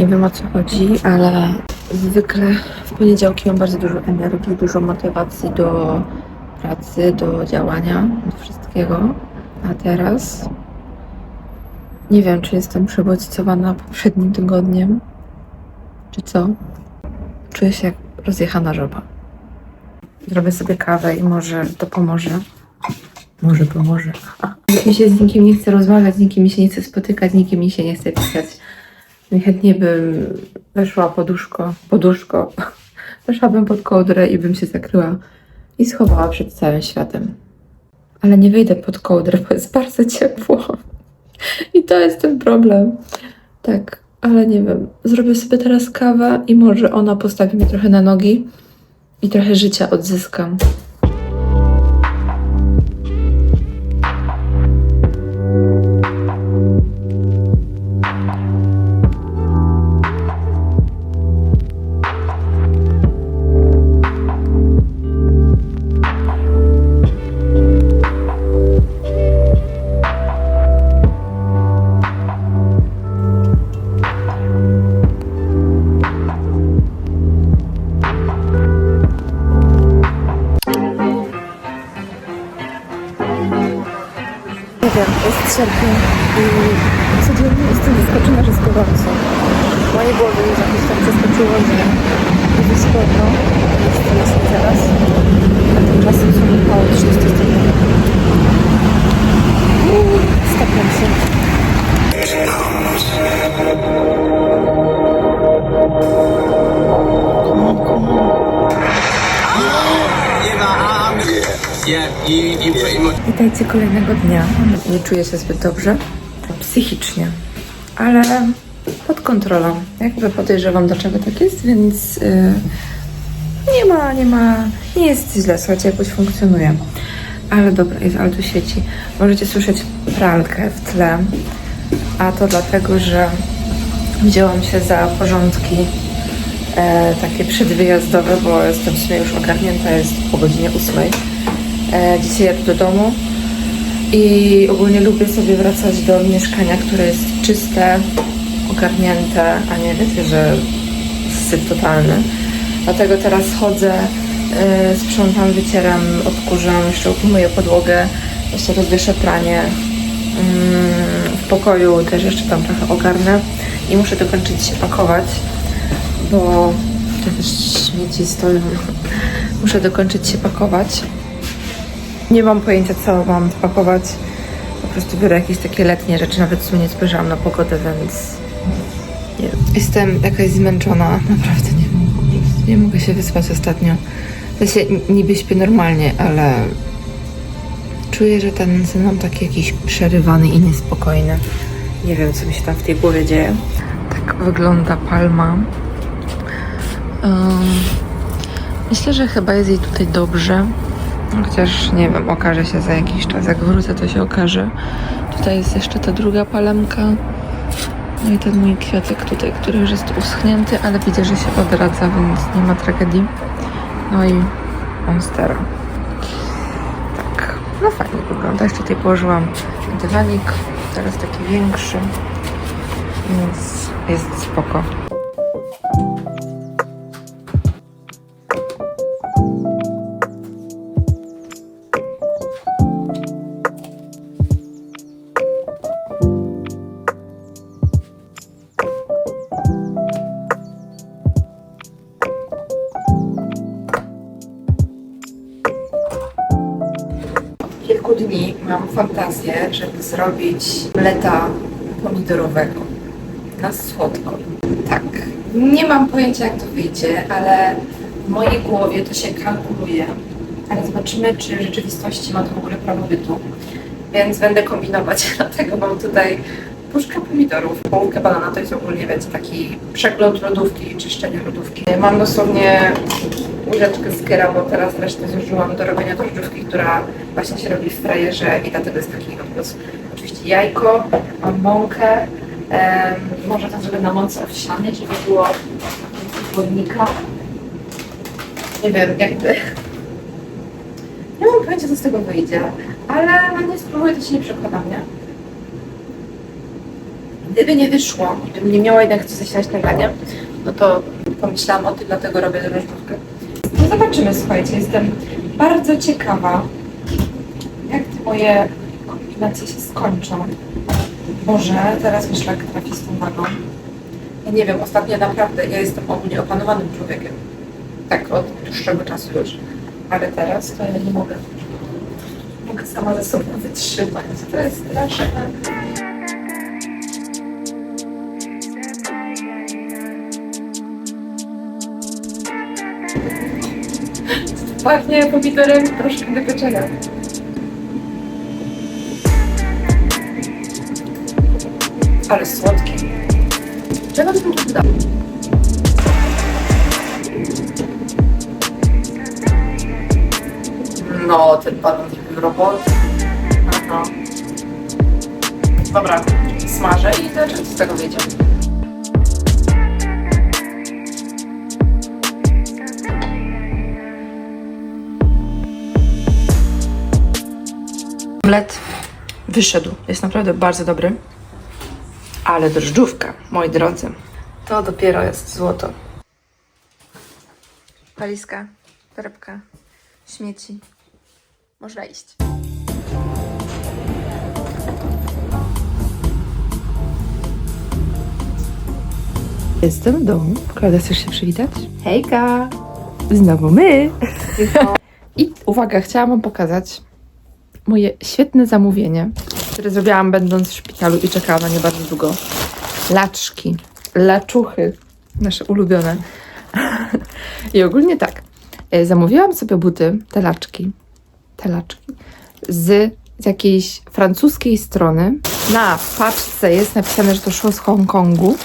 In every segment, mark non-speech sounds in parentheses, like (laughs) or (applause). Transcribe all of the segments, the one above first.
Nie wiem o co chodzi, ale zwykle w poniedziałki mam bardzo dużo energii, dużo motywacji do pracy, do działania, do wszystkiego. A teraz nie wiem, czy jestem przebodźcowana poprzednim tygodniem, czy co. Czuję się jak rozjechana żaba. Zrobię sobie kawę i może to pomoże. Może pomoże. Jak mi się z nikim nie chce rozmawiać, z nikim mi się nie chce spotykać, z nikim mi się nie chce pisać. Chętnie bym weszła poduszko, poduszko, (laughs) weszłabym pod kołdrę i bym się zakryła i schowała przed całym światem. Ale nie wyjdę pod kołdrę, bo jest bardzo ciepło. (laughs) I to jest ten problem. Tak, ale nie wiem. Zrobię sobie teraz kawę i może ona postawi mnie trochę na nogi i trochę życia odzyskam. Wiem, jest sierpień i codziennie jestem zaskoczona, że gorąco. W mojej głowie już jakoś tak zaskoczyło, że będzie chłodno. Jest to jasne teraz. A tymczasem są około 30 stopni. Uuu, Stopniam się. Witajcie kolejnego dnia. Nie czuję się zbyt dobrze psychicznie, ale pod kontrolą. Jakby podejrzewam, dlaczego tak jest, więc yy, nie ma, nie ma, nie jest źle, słuchajcie, jakoś funkcjonuje. Ale dobra, jest Altu sieci. Możecie słyszeć pralkę w tle, a to dlatego, że wzięłam się za porządki e, takie przedwyjazdowe, bo jestem w sumie już ogarnięta, jest po godzinie ósmej. E, dzisiaj jadę do domu i ogólnie lubię sobie wracać do mieszkania, które jest czyste, ogarnięte, a nie wiecie, że syf totalny. Dlatego teraz chodzę, e, sprzątam, wycieram, odkurzam, jeszcze umyję podłogę, jeszcze rozwieszę pranie. Mm, W pokoju też jeszcze tam trochę ogarnę i muszę dokończyć się pakować, bo te śmieci stoją. Muszę dokończyć się pakować. Nie mam pojęcia, co mam spakować. Po prostu biorę jakieś takie letnie rzeczy. Nawet sumie nie spojrzałam na pogodę, więc nie wiem. Jestem jakaś zmęczona. Naprawdę nie mogę, po prostu nie mogę się wyspać ostatnio. W sensie niby śpię normalnie, ale czuję, że ten sen mam taki jakiś przerywany i niespokojny. Nie wiem, co mi się tam w tej głowie dzieje. Tak wygląda palma. Ym, myślę, że chyba jest jej tutaj dobrze. Chociaż nie wiem, okaże się za jakiś czas. Jak wrócę, to się okaże. Tutaj jest jeszcze ta druga palemka. No i ten mój kwiatek tutaj, który już jest uschnięty, ale widzę, że się odradza, więc nie ma tragedii. No i monstera. Tak, no fajnie wygląda. Jeszcze tutaj położyłam dywanik, teraz taki większy, więc jest spoko. Kilku dni mam fantazję, żeby zrobić leta pomidorowego na słodko. Tak. Nie mam pojęcia, jak to wyjdzie, ale w mojej głowie to się kalkuluje. Ale zobaczymy, czy w rzeczywistości ma to w ogóle prawo bytu. Więc będę kombinować, (laughs) dlatego mam tutaj puszkę pomidorów. Połówkę banana to jest ogólnie, wiecie, taki przegląd lodówki i czyszczenie lodówki. Mam dosłownie łyżeczkę z kyra, bo teraz resztę zużyłam do robienia drożdżówki, która właśnie się robi w frajerze i dlatego jest taki odgłos. Oczywiście jajko, mam mąkę, może to zrobię na mące owsianej, żeby było wodnika. Nie wiem, jakby... Nie mam pojęcia, co z tego wyjdzie, ale no nie spróbuję, to się nie przekonam, nie? Gdyby nie wyszło, gdybym nie miała jednak co ze śniadania, no to pomyślałam o tym, dlatego robię drożdżówkę. Zobaczymy, słuchajcie, jestem bardzo ciekawa, jak te moje kombinacje się skończą. Może teraz mi szlak trafi z tą wagą. Ja nie wiem, ostatnio naprawdę ja jestem ogólnie opanowanym człowiekiem. Tak od dłuższego czasu już. Ale teraz to ja nie mogę. Mogę sama ze sobą wytrzymać. To jest straszne. Pachnie pomidorem troszkę do pieczenia. Ale słodkie. Czego by tu dodać? No, ten balon nie był roboty. Aha. Dobra, smażę i zobaczymy, z tego wyjdzie. Omlet wyszedł. Jest naprawdę bardzo dobry. Ale drożdżówka, moi drodzy, to dopiero jest złoto. Walizka, torebka, śmieci. Można iść. Jestem w domu. Klaudia, chcesz się przywitać? Hejka! Znowu my! (laughs) I uwaga, chciałam wam pokazać moje świetne zamówienie, które zrobiłam będąc w szpitalu i czekałam na nie bardzo długo. Laczki, laczuchy, nasze ulubione. (laughs) I ogólnie tak, e, zamówiłam sobie buty, te laczki, te laczki, z, jakiejś francuskiej strony. Na paczce jest napisane, że to szło z Hongkongu,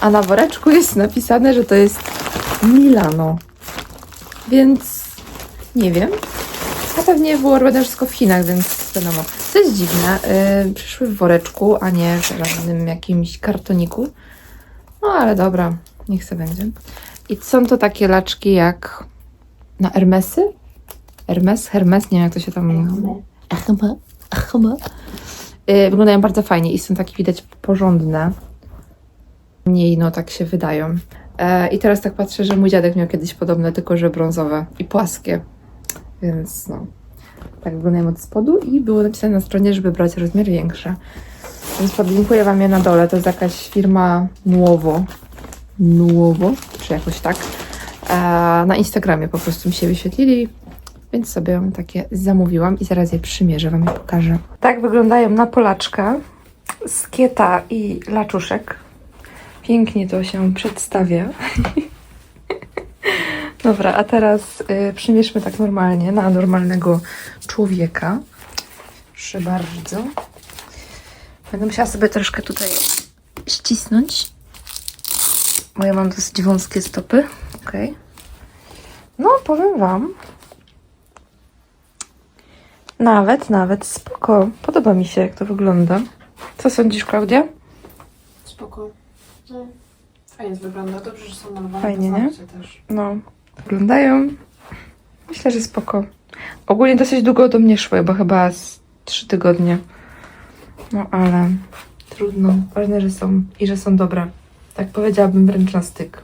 a na woreczku jest napisane, że to jest Milano. Więc nie wiem, a pewnie było robione wszystko w Chinach, więc wiadomo. To jest dziwne. Yy, przyszły w woreczku, a nie w żadnym jakimś kartoniku. No ale dobra, niech se będzie. I są to takie laczki jak na Hermesy? Hermes? Hermes? Nie wiem jak to się tam... Hermes. Hermes. Yy, wyglądają bardzo fajnie i są takie widać porządne. Mniej, no tak się wydają. E, I teraz tak patrzę, że mój dziadek miał kiedyś podobne, tylko że brązowe i płaskie. Więc no, tak wyglądają od spodu i było napisane na stronie, żeby brać rozmiar większy. Więc podlinkuję Wam je na dole. To jest jakaś firma Nuovo. Nuovo, czy jakoś tak. E, na Instagramie po prostu mi się wyświetlili, więc sobie takie zamówiłam i zaraz je przymierzę, Wam je pokażę. Tak wyglądają na Polaczka z kieta i laczuszek. Pięknie to się przedstawia. (laughs) Dobra, a teraz y, przymierzmy tak normalnie na normalnego człowieka. Proszę bardzo. Będę musiała sobie troszkę tutaj ścisnąć, bo ja mam dosyć wąskie stopy. Ok. No, powiem Wam. Nawet, nawet spoko. Podoba mi się, jak to wygląda. Co sądzisz, Klaudia? Spoko. No, fajnie wygląda. Dobrze, że są malowane Fajnie, nie? fakcie też. No, wyglądają. Myślę, że spoko. Ogólnie dosyć długo do mnie szły, bo chyba z trzy tygodnie. No ale trudno. Ważne, że są i że są dobre. Tak powiedziałabym wręcz na styk.